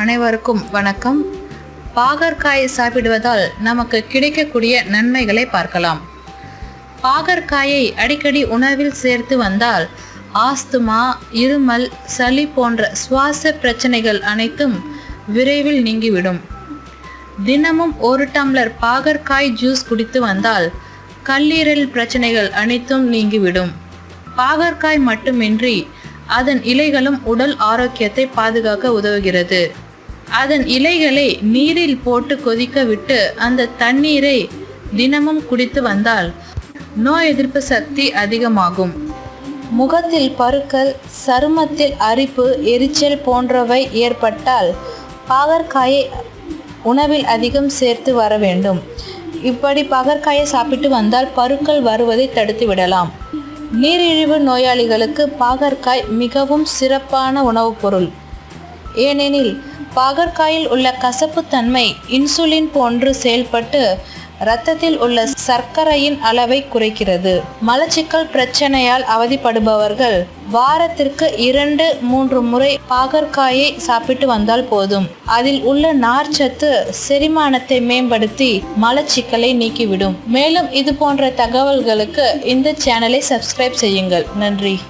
அனைவருக்கும் வணக்கம். பாகற்காயை சாப்பிடுவதால் நமக்கு கிடைக்கக்கூடிய நன்மைகளை பார்க்கலாம். பாகற்காயை அடிக்கடி உணவில் சேர்த்து வந்தால் ஆஸ்துமா இருமல் சளி போன்ற சுவாச பிரச்சனைகள் அனைத்தும் விரைவில் நீங்கிவிடும். தினமும் ஒரு டம்ளர் பாகற்காய் ஜூஸ் குடித்து வந்தால் கல்லீரல் பிரச்சனைகள் அனைத்தும் நீங்கிவிடும். பாகற்காய் மட்டுமின்றி அதன் இலைகளும் உடல் ஆரோக்கியத்தை பாதுகாக்க உதவுகிறது. அதன் இலைகளை நீரில் போட்டு கொதிக்க விட்டு அந்த தண்ணீரை தினமும் குடித்து வந்தால் நோய் எதிர்ப்பு சக்தி அதிகமாகும். முகத்தில் பருக்கள் சருமத்தில் அரிப்பு எரிச்சல் போன்றவை ஏற்பட்டால் பாகற்காயை உணவில் அதிகம் சேர்த்து வர வேண்டும். இப்படி பாகற்காயை சாப்பிட்டு வந்தால் பருக்கள் வருவதை தடுத்து விடலாம். நீரிழிவு நோயாளிகளுக்கு பாகற்காய் மிகவும் சிறப்பான உணவுப் பொருள். ஏனெனில் பாகற்காயில் உள்ள கசப்புத்தன்மை இன்சுலின் போன்று செயல்பட்டு இரத்தத்தில் உள்ள சர்க்கரையின் அளவை குறைக்கிறது. மலச்சிக்கல் பிரச்சனையால் அவதிப்படுபவர்கள் வாரத்திற்கு இரண்டு மூன்று முறை பாகற்காயை சாப்பிட்டு வந்தால் போதும். அதில் உள்ள நார்ச்சத்து செரிமானத்தை மேம்படுத்தி மலச்சிக்கலை நீக்கிவிடும். மேலும் இது போன்ற தகவல்களுக்கு இந்த சேனலை சப்ஸ்கிரைப் செய்யுங்கள். நன்றி.